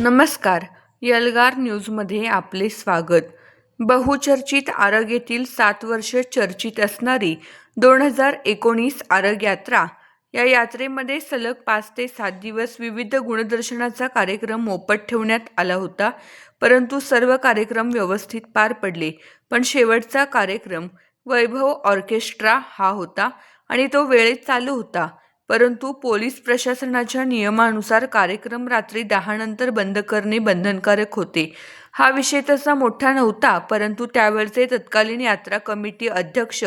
नमस्कार. यलगार न्यूजमध्ये आपले स्वागत. बहुचर्चित आरग येथील सात वर्ष चर्चित असणारी दोन हजार एकोणीस आरग यात्रा या यात्रेमध्ये सलग पाच ते सात दिवस विविध गुणदर्शनाचा कार्यक्रम मोफत ठेवण्यात आला होता परंतु सर्व कार्यक्रम व्यवस्थित पार पडले. पण शेवटचा कार्यक्रम वैभव ऑर्केस्ट्रा हा होता आणि तो वेळेत चालू होता. परंतु पोलीस प्रशासनाच्या नियमानुसार कार्यक्रम रात्री दहानंतर बंद करणे बंधनकारक होते. हा विषय तसा मोठा नव्हता परंतु त्यावेळचे तत्कालीन यात्रा कमिटी अध्यक्ष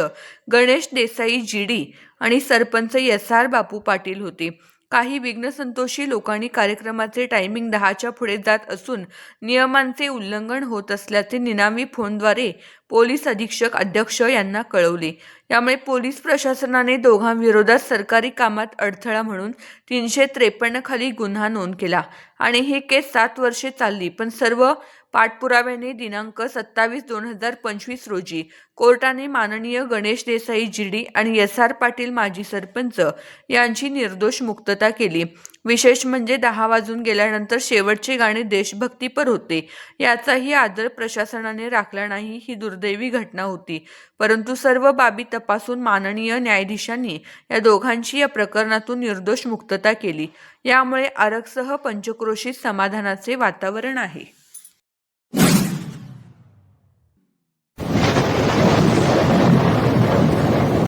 गणेश देसाई जीडी आणि सरपंच एस. आर. बापू पाटील होते. काही विघ्नसंतोषी लोकांनी कार्यक्रमाचे टायमिंग दहाच्या पुढे जात असून नियमांचे उल्लंघन होत असल्याचे निनामी फोनद्वारे पोलीस अधीक्षक अध्यक्ष यांना कळवले. यामुळे पोलीस प्रशासनाने दोघांविरोधात सरकारी कामात अडथळा म्हणून तीनशे त्रेपन्न खाली गुन्हा नोंद केला. आणि ही केस सात वर्षे चालली पण सर्व पाठपुराव्याने दिनांक सत्तावीस दोन हजार पंचवीस रोजी. कोर्टाने माननीय गणेश देसाई जीडी आणि एस आर पाटील माजी सरपंच यांची निर्दोष मुक्तता केली. विशेष म्हणजे दहा वाजून गेल्यानंतर शेवटचे गाणे देशभक्तीपर होते. याचाही आदर प्रशासनाने राखला नाही ही दुर्दैवी घटना होती. परंतु सर्व बाबी तपासून माननीय न्यायाधीशांनी या दोघांची या प्रकरणातून निर्दोष मुक्तता केली. यामुळे आरकसह पंचक्रोशीत समाधानाचे वातावरण आहे.